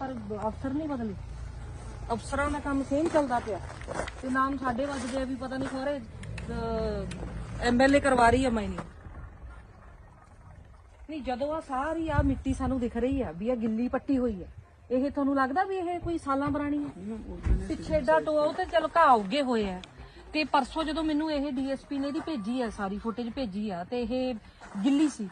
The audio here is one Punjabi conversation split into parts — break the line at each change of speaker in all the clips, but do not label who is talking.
ਪਰ ਅਫਸਰ ਨਹੀਂ ਬਦਲੇ। ਅਫਸਰਾਂ ਦਾ ਕੰਮ ਸੇਮ ਚੱਲਦਾ ਪਿਆ। ਤੇ ਨਾਮ ਸਾਡੇ ਵੱਜਦੇ ਆ ਵੀ ਪਤਾ ਨਹੀਂ ਖੋਰੇ ਐਮਐਲਏ ਕਰਵਾ ਰਹੀ ਆ ਮਾਈਨਿੰਗ। ਨਹੀਂ ਜਦੋਂ ਆ ਸਾਰੀ ਆ ਮਿੱਟੀ ਸਾਨੂੰ ਦਿਖ ਰਹੀ ਆ ਵੀ ਆ ਗਿੱਲੀ ਪੱਟੀ ਹੋਈ ਆ ਇਹ ਤੁਹਾਨੂੰ ਲੱਗਦਾ ਵੀ ਇਹ ਕੋਈ ਸਾਲਾਂ ਪੁਰਾਣੀ ਹੈ ਪਿੱਛੇ ਏਡਾ ਟੋਆ ਉਹ ਤੇ ਚਲ ਘਾਹ ਉੱਗੇ ਹੋਏ ਆ। ਤੇ ਪਰਸੋਂ ਜਦੋਂ ਮੈਨੂੰ ਇਹ ਡੀਐਸਪੀ ਨੇ ਇਹਦੀ ਭੇਜੀ ਆ ਸਾਰੀ ਫੁਟੇਜ ਭੇਜੀ ਆ ਤੇ ਇਹ ਗਿੱਲੀ ਸੀ।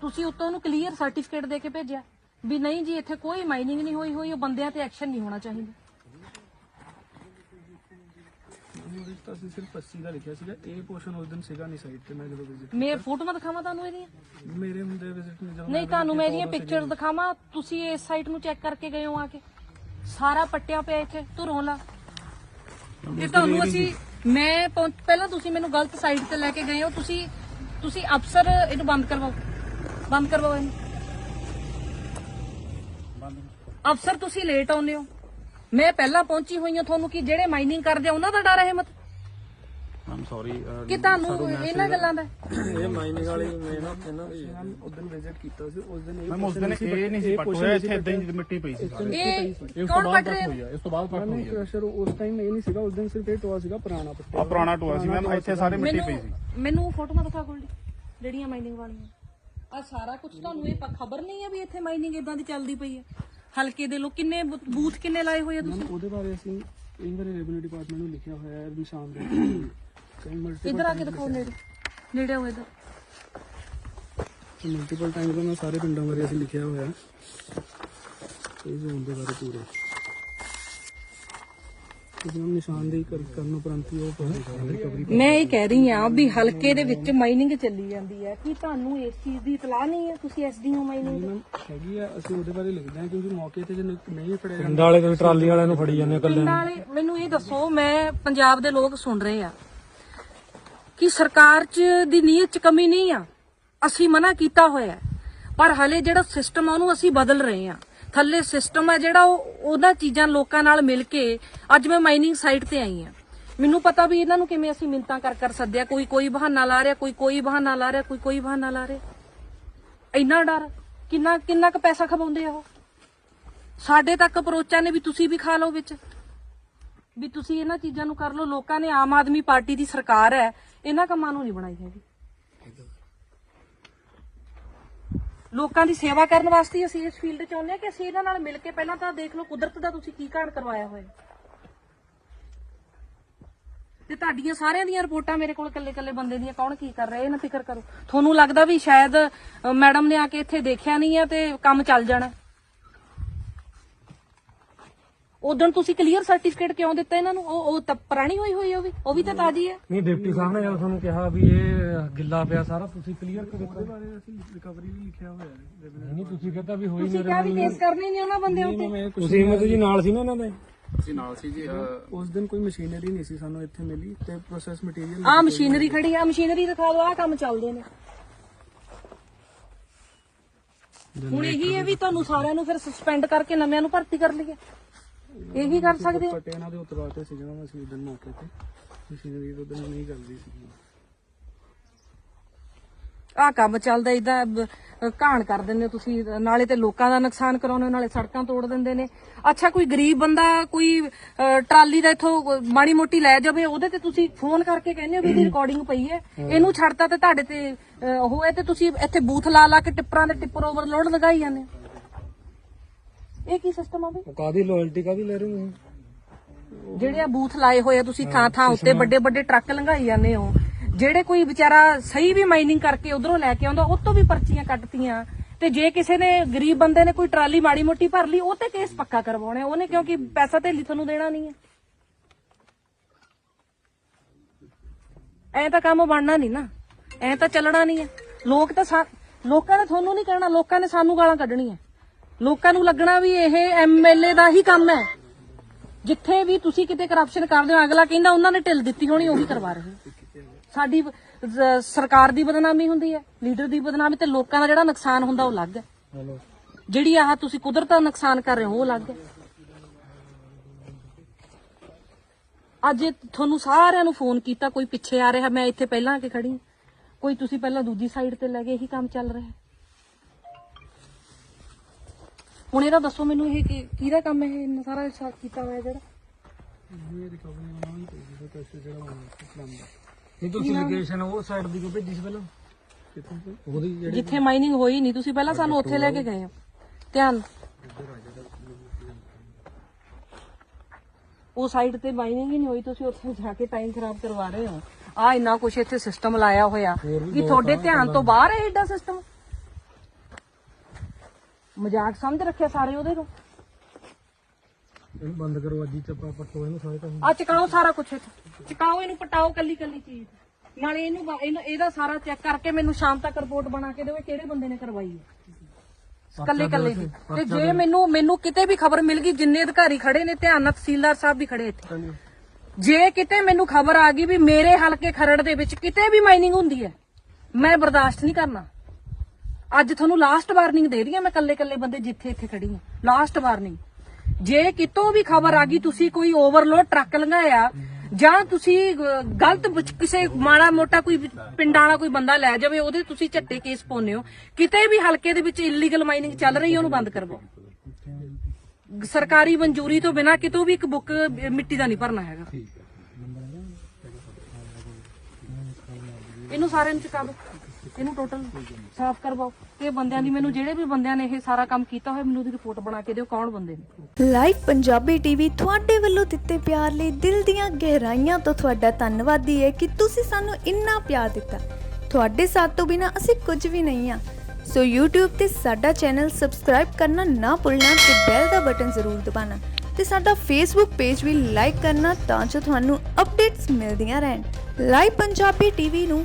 ਤੁਸੀਂ ਉੱਤੋਂ ਉਹਨੂੰ ਕਲੀਅਰ ਸਰਟੀਫਿਕੇਟ ਦੇ ਕੇ ਭੇਜਿਆ? ਵੀ ਨਹੀਂ ਜੀ ਇੱਥੇ ਕੋਈ ਮਾਈਨਿੰਗ ਨਹੀਂ ਹੋਈ ਹੋਈ ਉਹ ਬੰਦਿਆਂ ਤੇ ਐਕਸ਼ਨ ਨਹੀਂ ਹੋਣਾ ਚਾਹੀਦਾ।
ਉਹਦੇ ਤਾਂ ਅਸੀਂ ਸਿਰਫ 80 ਦਾ ਲਿਖਿਆ ਸੀਗਾ। ਇਹ ਪੋਰਸ਼ਨ ਉਸ ਦਿਨ ਸੀਗਾ ਨਹੀਂ ਸਾਈਡ ਤੇ ਮੈਂ ਜਦੋਂ ਵਿਜ਼ਿਟ
ਮੈਂ ਫੋਟੋਆਂ ਦਿਖਾਵਾਂ ਤੁਹਾਨੂੰ ਇਹਦੀਆਂ?
ਮੇਰੇ ਹੁੰਦੇ ਵਿਜ਼ਿਟ ਨਹੀਂ ਜਦੋਂ
ਨਹੀਂ ਤੁਹਾਨੂੰ ਮੈਂ ਇਹਦੀਆਂ ਪਿਕਚਰ ਦਿਖਾਵਾਂ। ਤੁਸੀਂ ਇਸ ਸਾਈਟ ਨੂੰ ਚੈੱਕ ਕਰਕੇ ਗਏ ਹੋ ਆ ਕੇ। ਸਾਰਾ ਪੱਟਿਆ ਪਿਆ ਇੱਥੇ ਧੁਰੋਂ ਲਾ ਇਹ ਤੁਹਾਨੂੰ ਅਸੀਂ ਮੈਂ ਪਹਿਲਾਂ ਤੁਸੀਂ ਮੈਨੂੰ ਗਲਤ ਸਾਈਡ ਤੇ ਲੈ ਕੇ ਗਏ ਹੋ। ਤੁਸੀਂ ਤੁਸੀਂ ਅਫਸਰ ਇਹਨੂੰ ਬੰਦ ਕਰਵਾਓ। ਬੰਦ ਕਰਵਾਓ ਇਹਨੂੰ। ਅਫਸਰ ਤੁਸੀਂ ਲੇਟ ਆਉਂਦੇ ਹੋ। ਮੈਂ ਪਹਿਲਾਂ ਪਹੁੰਚੀ ਹੋਈ ਹਾਂ ਤੁਹਾਨੂੰ ਕਿ ਜਿਹੜੇ ਮਾਈਨਿੰਗ ਕਰਦੇ ਆ ਉਹਨਾਂ ਦਾ ਡਰ ਹੈ ਮਤ?
ਆਮ ਸੌਰੀ
ਕਿ ਤੁਹਾਨੂੰ ਇਹਨਾਂ ਗੱਲਾਂ ਦਾ?
ਇਹ ਮਾਈਨਿੰਗ ਵਾਲੀ ਮੈਂ ਨਾ ਇਹਨਾਂ ਉਸ ਦਿਨ ਵਿਜ਼ਿਟ ਕੀਤਾ ਸੀ ਉਸ ਦਿਨ ਇਹ
ਮੈਂ ਉਸ ਦਿਨ ਇਹ ਨਹੀਂ ਸੀ ਪੱਟ ਹੋਇਆ ਇੱਥੇ ਇਦਾਂ ਹੀ ਮਿੱਟੀ ਪਈ ਸੀ ਸਾਰੇ।
ਇਹ ਕੌਣ ਪੱਟ ਰਿਹਾ?
ਇਸ ਤੋਂ ਬਾਅਦ ਪੱਟ ਹੋਈ
ਪ੍ਰੈਸ਼ਰ ਉਸ ਟਾਈਮ ਇਹ ਨਹੀਂ ਸੀਗਾ ਉਸ ਦਿਨ ਸਿਰਫ ਇਹ ਟੋਆ ਸੀਗਾ ਪੁਰਾਣਾ ਪੱਟੇ
ਆ ਪੁਰਾਣਾ ਟੋਆ ਸੀ ਮੈਮ ਇੱਥੇ ਸਾਰੇ ਮਿੱਟੀ
ਮੈਨੂੰ
ਪਈ ਸੀ।
ਮੈਨੂੰ ਫੋਟੋਆਂ ਦਿਖਾ ਗੋਲਡੀ ਜਿਹੜੀਆਂ ਮਾਈਨਿੰਗ ਵਾਲੀਆਂ। ਆ ਸਾਰਾ ਕੁਝ ਤੁਹਾਨੂੰ ਇਹ ਖਬਰ ਨਹੀਂ ਹੈ ਵੀ ਇੱਥੇ ਮਾਈਨਿੰਗ ਇਦਾਂ ਦੀ ਚੱਲਦੀ ਪਈ ਹੈ? ਹਲਕੇ ਦੇ ਲੋਕ ਕਿੰਨੇ ਬੂ- ਬੂਥ ਕਿੰਨੇ ਲਾਏ ਹੋਏ ਆ ਤੁਸੀਂ?
ਉਹਦੇ ਬਾਰੇ ਅਸੀਂ ਇਹ ਬਾਰੇ ਰੈਵਨਿਊ ਡਿਪਾਰਟਮੈਂਟ ਨੂੰ ਲਿਖਿਆ ਹੋਇਆ ਹੈ ਨਿਸ਼ਾਨ ਦੇ ਕਈ
ਇੱਧਰ ਆ ਕੇ ਦਿਖਾਓ ਨੇੜੇ। ਨੇੜੇ ਹੋਏ ਦਾ
ਮਲਟੀਪਲ ਟਾਈਮ ਤੋਂ ਮੈਂ ਸਾਰੇ ਪਿੰਡਾਂ ਬਾਰੇ ਅਸੀਂ ਲਿਖਿਆ ਹੋਇਆ ਹੈ। ਇਹ ਜ਼ੋਨ ਦੇ ਬਾਰੇ ਪੂਰੇ। ਜਿਹਨੂੰ ਨਿਸ਼ਾਨਦੇਹੀ ਕਰ- ਕਰਨ ਉਪਰੰਤ ਹੀ ਉਹ ਰਿਕਵਰੀ
ਮੈਂ ਇਹ ਕਹਿ ਰਹੀ ਆ ਵੀ ਹਲਕੇ ਦੇ ਵਿੱਚ ਮਾਈਨਿੰਗ ਚੱਲੀ ਜਾਂਦੀ ਹੈ। ਕੀ ਤੁਹਾਨੂੰ ਇਸ ਚੀਜ਼ ਦੀ ਇਤਲਾਹ ਨਹੀਂ ਹੈ? ਤੁਸੀਂ ਐਸਡੀਓ ਮਾਈਨਿੰਗ
ਹੈਗੀ ਆ। ਅਸੀਂ ਉਹਦੇ ਬਾਰੇ ਲਿਖਦੇ ਹਾਂ ਕਿਉਂਕਿ ਮੌਕੇ ਤੇ ਜੇ ਨਹੀਂ- ਨਹੀਂ ਫੜਿਆ ਜਾਂਦਾ
ਪਿੰਡ ਵਾਲੇ ਕੋਈ ਟਰਾਲੀ ਵਾਲਿਆਂ ਨੂੰ ਫੜੀ ਜਾਂਦੇ
ਪਿੰਡ ਵਾਲੇ ਮੈਨੂੰ ਇਹ ਦੱਸੋ ਮੈਂ ਪੰਜਾਬ ਦੇ ਲੋਕ ਸੁਣ ਰਹੇ ਆ ਕਿ ਸਰਕਾਰ 'ਚ ਦੀ ਨੀਅਤ 'ਚ ਕਮੀ ਨਹੀਂ ਆ। ਅਸੀਂ ਮਨਾ ਕੀਤਾ ਹੋਇਆ ਹੈ। ਪਰ ਹਲੇ ਜਿਹੜਾ ਸਿਸਟਮ ਆ ਉਹਨੂੰ ਅਸੀਂ ਬਦਲ ਰਹੇ ਆ ਥੱਲੇ ਸਿਸਟਮ ਹੈ ਜਿਹੜਾ ਉਹ ਉਹਨਾਂ ਚੀਜ਼ਾਂ ਲੋਕਾਂ ਨਾਲ ਮਿਲ ਕੇ ਅੱਜ ਮੈਂ ਮਾਈਨਿੰਗ ਸਾਈਟ ਤੇ ਆਈ ਆ ਮੈਨੂੰ ਪਤਾ ਵੀ ਇਹਨਾਂ ਨੂੰ ਕਿਵੇਂ ਅਸੀਂ ਮਿੰਤਾਂ ਕਰ ਕਰ ਸੱਦਿਆ, ਕੋਈ ਕੋਈ ਬਹਾਨਾ ਲਾ ਰਿਹਾ, ਕੋਈ ਕੋਈ ਬਹਾਨਾ ਲਾ ਰਿਹਾ, ਕੋਈ ਕੋਈ ਬਹਾਨਾ ਲਾ ਰਿਹਾ। ਇੰਨਾ ਡਰ, ਕਿੰਨਾ ਕਿੰਨਾ ਕੁ ਪੈਸਾ ਖਵਾਉਂਦੇ ਆ ਉਹ? ਸਾਡੇ ਤੱਕ ਅਪਰੋਚਾਂ ਨੇ ਵੀ ਤੁਸੀਂ ਵੀ ਖਾ ਲਓ ਵਿੱਚ। ਵੀ ਤੁਸੀਂ ਇਹਨਾਂ ਚੀਜ਼ਾਂ ਨੂੰ ਕਰ ਲਓ, ਲੋਕਾਂ ਨੇ ਆਮ ਆਦਮੀ ਪਾਰਟੀ ਦੀ ਸਰਕਾਰ ਹੈ, ਇਹਨਾਂ ਕੰਮਾਂ ਨੂੰ ਨਹੀਂ ਬਣਾਈ ਹੈਗੀ। ਲੋਕਾਂ ਦੀ ਸੇਵਾ ਕਰਨ ਵਾਸਤੇ ਹੀ ਅਸੀਂ ਇਸ ਫੀਲਡ 'ਚ ਆਉਂਦੇ ਹਾਂ ਕਿ ਅਸੀਂ ਇਹਨਾਂ ਨਾਲ ਮਿਲ ਕੇ ਪਹਿਲਾਂ ਤਾਂ ਦੇਖ ਲਓ ਕੁਦਰਤ ਦਾ ਤੁਸੀਂ ਕੀ ਕਾਂਡ ਕਰਵਾਇਆ ਹੋਇਆ। ਤੇ ਤੁਹਾਡੀਆਂ ਸਾਰਿਆਂ ਦੀਆਂ ਰਿਪੋਰਟਾਂ ਮੇਰੇ ਕੋਲ ਇਕੱਲੇ-ਇਕੱਲੇ ਬੰਦੇ ਦੀਆਂ ਕੌਣ ਕੀ ਕਰ ਰਿਹਾ, ਇਹ ਨਾ ਫਿਕਰ ਕਰੋ। ਤੁਹਾਨੂੰ ਲੱਗਦਾ ਵੀ ਸ਼ਾਇਦ ਮੈਡਮ ਨੇ ਆ ਕੇ ਇੱਥੇ ਦੇਖਿਆ ਨਹੀਂ ਹੈ ਤੇ ਕੰਮ ਚੱਲ ਜਾਣਾ। ਉਦੋਂ ਤੁਸੀਂ ਕਲੀਅਰ ਸਰਟੀਫਿਕੇਟ ਕਿਉਂ ਦਿੱਤਾ ਇਹਨਾਂ ਨੂੰ? ਉਹ ਉਹ ਤਾਂ ਪੁਰਾਣੀ ਹੋਈ ਹੋਈ ਉਹ ਵੀ। ਉਹ ਵੀ ਤਾਂ ਤਾਜ਼ੀ ਹੈ
ਨਹੀਂ ਡਿਪਟੀ ਸਾਹਿਬ ਨੇ ਜਦੋਂ ਤੁਹਾਨੂੰ ਕਿਹਾ ਵੀ ਇਹ ਗਿੱਲਾ ਪਿਆ ਸਾਰਾ ਤੁਸੀਂ ਕਲੀਅਰ ਕਰ ਦਿੱਤਾ।
ਬਾਰੇ ਅਸੀਂ ਰਿਕਵਰੀ ਵੀ ਲਿਖਿਆ ਹੋਇਆ ਹੈ।
ਨਹੀਂ ਤੁਸੀਂ ਕਹਿੰਦਾ ਵੀ ਹੋਈ
ਤੁਸੀਂ ਕਿਹਾ ਵੀ ਕੇਸ ਕਰਨੇ ਨਹੀਂ ਉਹਨਾਂ ਬੰਦਿਆਂ ਉੱਤੇ।
ਤੁਸੀਂ ਹਿੰਮਤ ਜੀ ਨਾਲ ਸੀ ਨਾ ਇਹਨਾਂ ਦੇ?
ਅਸੀਂ ਨਾਲ ਸੀ ਜੀ
ਉਸ ਦਿਨ ਕੋਈ ਮਸ਼ੀਨਰੀ ਨਹੀਂ ਸੀ ਸਾਨੂੰ ਇੱਥੇ ਮਿਲੀ ਤੇ ਪ੍ਰੋਸੈਸ ਮਟੀਰੀਅਲ
ਆ ਮਸ਼ੀਨਰੀ ਖੜੀ ਆ ਮਸ਼ੀਨਰੀ ਦਿਖਾ ਦਿਓ ਆ ਕੰਮ ਚੱਲਦੇ ਨੇ। ਹੁਣ ਇਹੀ ਹੈ ਵੀ ਤੁਹਾਨੂੰ ਸਾਰਿਆਂ ਨੂੰ ਫਿਰ ਸਸਪੈਂਡ ਕਰਕੇ ਨਵਿਆਂ ਨੂੰ ਭਰਤੀ ਕਰ ਲਈਏ। ਇਹੀ ਕਰ ਸਕਦੇ ਹੋ?
ਪੱਟੇ ਇਹਨਾਂ ਦੇ ਉਤਰਵਾਤੇ ਸੀ ਜਦੋਂ ਅਸੀਂ ਉਦੋਂ ਮੌਕੇ ਤੇ ਮਸ਼ੀਨਰੀ ਉਦੋਂ ਨਹੀਂ ਚੱਲਦੀ ਸੀ।
ਆ ਕੰਮ ਚੱਲਦਾ ਇਦਾਂ ਘਾਣ ਕਰ ਦਿੰਦੇ ਹੋ ਤੁਸੀਂ ਨਾਲੇ ਤੇ ਲੋਕਾਂ ਦਾ ਨੁਕਸਾਨ ਕਰਾਉਂਦੇ ਨਾਲੇ ਸੜਕਾਂ ਤੋੜ ਦਿੰਦੇ ਨੇ। ਅੱਛਾ ਕੋਈ ਗਰੀਬ ਬੰਦਾ ਕੋਈ ਟਰਾਲੀ ਦਾ ਇਥੋਂ ਮਾੜੀ ਮੋਟੀ ਲੈ ਜਾਵੇ ਉਹਦੇ ਤੇ ਤੁਸੀਂ ਫੋਨ ਕਰਕੇ ਕਹਿੰਦੇ ਹੋ ਵੀ ਇਹਦੀ ਰਿਕਾਰਡਿੰਗ ਪਈ ਹੈ। ਇਹਨੂੰ ਛੱਡਤਾ ਤੇ ਤੁਹਾਡੇ ਤੇ ਉਹ ਹੈ ਤੇ ਤੁਸੀਂ ਇੱਥੇ ਬੂਥ ਲਾ ਲਾ ਕੇ ਟਿੱਪਰਾਂ ਦੇ ਟਿੱਪਰ ਓਵਰਲੋਡ ਲਗਾਈ ਜਾਂਦੇ ਹੋ। ਇਹ ਕੀ ਸਿਸਟਮ ਆ ਬਈ?
ਕਾਦੀ ਲਾਇਲਟੀ ਕਾਦੀ ਲੈ ਰਹੇ ਹੋ ਤੁਸੀਂ?
ਜਿਹੜੇ ਆ ਬੂਥ ਲਾਏ ਹੋਏ ਆ ਤੁਸੀਂ ਥਾਂ ਥਾਂ ਉੱਤੇ ਵੱਡੇ ਵੱਡੇ ਟਰੱਕ ਲੰਘਾਈ ਜਾਂਦੇ ਹੋ। ਜਿਹੜੇ ਕੋਈ ਵਿਚਾਰਾ ਸਹੀ ਵੀ ਮਾਈਨਿੰਗ ਕਰਕੇ ਉਧਰੋਂ ਲੈ ਕੇ ਆਉਂਦਾ ਉਹ ਤੋਂ ਵੀ ਪਰਚੀਆਂ ਕੱਟਤੀਆਂ। ਤੇ ਜੇ ਕਿਸੇ ਨੇ ਗਰੀਬ ਬੰਦੇ ਨੇ ਕੋਈ ਟਰਾਲੀ ਮਾੜੀ ਮੋਟੀ ਭਰ ਲਈ ਉਹ ਤੇ ਕੇਸ ਪੱਕਾ ਕਰਵਾਉਣਾ ਉਹਨੇ ਕਿਉਂਕਿ ਪੈਸਾ ਧੇਲੀ ਤੁਹਾਨੂੰ ਦੇਣਾ ਨਹੀਂ ਹੈ। ਐ ਤਾਂ ਕੰਮ ਬਣਨਾ ਨਹੀਂ ਨਾ। ਐ ਤਾਂ ਚੱਲਣਾ ਨਹੀਂ ਹੈ। ਲੋਕ ਤਾਂ ਸਾ- ਲੋਕਾਂ ਨੇ ਤੁਹਾਨੂੰ ਨਹੀਂ ਕਹਿਣਾ ਲੋਕਾਂ ਨੇ ਸਾਨੂੰ ਗਾਲਾਂ ਕੱਢਣੀਆਂ। ਲੋਕਾਂ ਨੂੰ ਲੱਗਣਾ ਵੀ ਇਹ ਐਮਐਲਏ ਦਾ ਹੀ ਕੰਮ ਹੈ। ਜਿੱਥੇ ਵੀ ਤੁਸੀਂ ਕਿਤੇ ਕਰਪਸ਼ਨ ਕਰਦੇ ਹੋ ਅਗਲਾ ਕਹਿੰਦਾ ਉਹਨਾਂ ਨੇ ਢਿੱਲ ਦਿੱਤੀ ਹੋਣੀ ਉਹੀ ਕਰਵਾ ਰਹੇ। ਸਾਡੀ ਸਰਕਾਰ ਦੀ ਬਦਨਾਮੀ ਹੁੰਦੀ ਹੈ ਲੀਡਰ ਦੀ ਬਦਨਾਮੀ ਤੇ ਲੋਕਾਂ ਦਾ ਜਿਹੜਾ ਨੁਕਸਾਨ ਹੁੰਦਾ ਉਹ ਅਲੱਗ ਹੈ। ਜਿਹੜੀ ਆਹ ਤੁਸੀਂ ਕੁਦਰਤ ਦਾ ਨੁਕਸਾਨ ਕਰ ਰਹੇ ਹੋ ਉਹ ਅਲੱਗ ਹੈ। ਅੱਜ ਤੁਹਾਨੂੰ ਸਾਰਿਆਂ ਨੂੰ ਫੋਨ ਕੀਤਾ ਕੋਈ ਪਿੱਛੇ ਆ ਰਿਹਾ ਮੈਂ ਇੱਥੇ ਪਹਿਲਾਂ ਆ ਕੇ ਖੜੀ। ਕੋਈ ਤੁਸੀਂ ਪਹਿਲਾਂ ਦੂਜੀ ਸਾਈਡ ਤੇ ਲੈ ਗਏ ਇਹੀ ਕੰਮ ਚੱਲ ਰਿਹਾ ਹੁਣ ਇਹਦਾ ਦੱਸੋ ਮੈਨੂੰ ਇਹ ਕੀ- ਕਿਹਦਾ ਕੰਮ ਹੈ ਇਹ ਇੰਨਾ ਸਾਰਾ ਸਾ- ਕੀਤਾ ਹੋਇਆ ਜਿਹੜਾ?
ਇਹ ਰਿਕਵਰੀ ਬਣਾਉਣਾ ਹੀ ਪਊਗੀ ਸਰ ਪੈਸੇ ਜਿਹੜਾ ਹੋਣਾ ਇਸਲਾਮ ਦਾ
ਨਹੀਂ ਤੁਸੀਂ ਲੋਕੇਸ਼ਨ ਉਹ ਸਾਈਡ ਦੀ ਕੋ ਭੇਜੀ ਸੀ ਪਹਿਲਾਂ?
ਕਿੱਥੋਂ ਸਰ
ਉਹਦੀ ਜਿਹੜੀ
ਜਿੱਥੇ ਮਾਈਨਿੰਗ ਹੋਈ ਨਹੀਂ ਤੁਸੀਂ ਪਹਿਲਾਂ ਸਾਨੂੰ ਉੱਥੇ ਲੈ ਕੇ ਗਏ ਹੋ। ਧਿਆਨ। ਉਹ ਸਾਈਡ ਤੇ ਮਾਈਨਿੰਗ ਹੀ ਨਹੀਂ ਹੋਈ ਤੁਸੀਂ ਉੱਥੇ ਜਾ ਕੇ ਟਾਈਮ ਖਰਾਬ ਕਰਵਾ ਰਹੇ ਹੋ। ਆ ਇੰਨਾ ਕੁਛ ਇੱਥੇ ਸਿਸਟਮ ਲਾਇਆ ਹੋਇਆ। ਕਿ ਤੁਹਾਡੇ ਧਿਆਨ ਤੋਂ ਬਾਹਰ ਹੈ ਏਡਾ ਸਿਸਟਮ ਮਜ਼ਾਕ ਸਮਝ ਰੱਖਿਆ ਸਾਰੇ ਉਹਦੇ ਨੂੰ?
ਇਹਨੂੰ ਬੰਦ ਕਰੋ ਅੱਜ ਹੀ ਚੱਪਾ ਪੱਟੋ ਇਹਨੂੰ ਸਾਰੇ ਤਾਂ
ਆ ਚਕਾਓ ਸਾਰਾ ਕੁਛ ਇੱਥੇ। ਚਕਾਓ ਇਹਨੂੰ ਪਟਾਓ ਕੱਲੀ ਕੱਲੀ ਚੀਜ਼। ਨਾਲੇ ਇਹਨੂੰ ਬ- ਇਹਨੂੰ- ਇਹਦਾ ਸਾਰਾ ਚੈੱਕ ਕਰਕੇ ਮੈਨੂੰ ਸ਼ਾਮ ਤੱਕ ਰਿਪੋਰਟ ਬਣਾ ਕੇ ਦਿਓ ਇਹ ਕਿਹੜੇ ਬੰਦੇ ਨੇ ਕਰਵਾਈ ਹੈ। ਕੱਲੇ ਕੱਲੇ ਦੀ। ਤੇ ਜੇ ਮੈਨੂੰ ਮੈਨੂੰ ਕਿਤੇ ਵੀ ਖਬਰ ਮਿਲ ਗਈ ਜਿੰਨੇ ਅਧਿਕਾਰੀ ਖੜੇ ਨੇ ਧਿਆਨ ਨਾਲ ਤਹਿਸੀਲਦਾਰ ਸਾਹਿਬ ਵੀ ਖੜੇ ਇੱਥੇ। ਜੇ ਕਿਤੇ ਮੈਨੂੰ ਖਬਰ ਆ ਗਈ ਵੀ ਮੇਰੇ ਹਲਕੇ ਖਰੜ ਦੇ ਵਿੱਚ ਕਿਤੇ ਵੀ ਮਾਈਨਿੰਗ ਹੁੰਦੀ ਹੈ ਮੈਂ ਬਰਦਾਸ਼ਤ ਨਹੀਂ ਕਰਨਾ। ਅੱਜ ਤੁਹਾਨੂੰ ਲਾਸਟ ਵਾਰਨਿੰਗ ਦੇ ਰਹੀ ਹਾਂ ਮੈਂ ਕੱਲੇ ਕੱਲੇ ਬੰਦੇ ਜਿੱਥੇ ਇੱਥੇ ਖੜੀ ਹਾਂ। ਲਾਸਟ ਵਾਰਨਿੰਗ ਜੇ ਕਿਤੋਂ ਵੀ ਖਬਰ ਆ ਗਈ ਤੁਸੀਂ ਕੋਈ ਓਵਰਲੋਡ ਟਰੱਕ ਲੰਘਾਇਆ ਜਾਂ ਤੁਸੀਂ ਗਲਤ ਕਿਸੇ ਮਾੜਾ ਮੋਟਾ ਕੋਈ ਪਿੰਡਾਂ ਵਾਲਾ ਕੋਈ ਬੰਦਾ ਲੈ ਜਾਵੇ ਉਹਦੇ ਤੁਸੀਂ ਝੱਟੇ ਕੇਸ ਪਾਉਂਦੇ ਹੋ। ਕਿਤੇ ਵੀ ਹਲਕੇ ਦੇ ਵਿੱਚ ਇਲੀਗਲ ਮਾਈਨਿੰਗ ਚੱਲ ਰਹੀ ਹੈ ਉਹਨੂੰ ਬੰਦ ਕਰਵਾਓ। ਸਰਕਾਰੀ ਮਨਜ਼ੂਰੀ ਤੋਂ ਬਿਨਾ ਕਿਤੋਂ ਵੀ ਇੱਕ ਬੁੱਕ ਮਿੱਟੀ ਦਾ ਨਹੀਂ ਭਰਨਾ ਹੈਗਾ। ਇਹਨੂੰ ਸਾਰੇ ਨੂੰ ਚੁਕਾ ਦਿਓ। ਇਹਨੂੰ ਟੋਟਲ ਸਾਫ਼ ਕਰਵਾਓ। ਇਹ ਬੰਦਿਆਂ ਦੀ ਮੈਨੂੰ ਜਿਹੜੇ ਵੀ ਬੰਦਿਆਂ ਨੇ ਇਹ ਸਾਰਾ ਕੰਮ ਕੀਤਾ ਹੋਇਆ, ਮੈਨੂੰ ਉਹਦੀ ਰਿਪੋਰਟ ਬਣਾ ਕੇ ਦਿਓ, ਕੌਣ ਬੰਦੇ ਨੇ।
ਲਾਈਵ ਪੰਜਾਬੀ ਟੀਵੀ ਤੁਹਾਡੇ ਵੱਲੋਂ ਦਿੱਤੇ ਪਿਆਰ ਲਈ ਦਿਲ ਦੀਆਂ ਗਹਿਰਾਈਆਂ ਤੋਂ ਤੁਹਾਡਾ ਧੰਨਵਾਦੀ ਹੈ ਕਿ ਤੁਸੀਂ ਸਾਨੂੰ ਇੰਨਾ ਪਿਆਰ ਦਿੱਤਾ। ਤੁਹਾਡੇ ਸਾਥ ਤੋਂ ਬਿਨਾ ਅਸੀਂ ਕੁਝ ਵੀ ਨਹੀਂ ਆ ਸੋ YouTube ਤੇ ਸਾਡਾ ਚੈਨਲ ਸਬਸਕ੍ਰਾਈਬ ਕਰਨਾ ਨਾ ਭੁੱਲਣਾ ਤੇ ਬੈਲ ਦਾ ਬਟਨ ਜ਼ਰੂਰ ਦਬਾਉਣਾ। ਤੇ ਸਾਡਾ Facebook ਪੇਜ ਵੀ ਲਾਈਕ ਕਰਨਾ ਤਾਂ ਜੋ ਤੁਹਾਨੂੰ ਅਪਡੇਟਸ ਮਿਲਦੀਆਂ ਰਹਿਣ। ਲਾਈਵ ਪੰਜਾਬੀ ਟੀਵੀ ਨੂੰ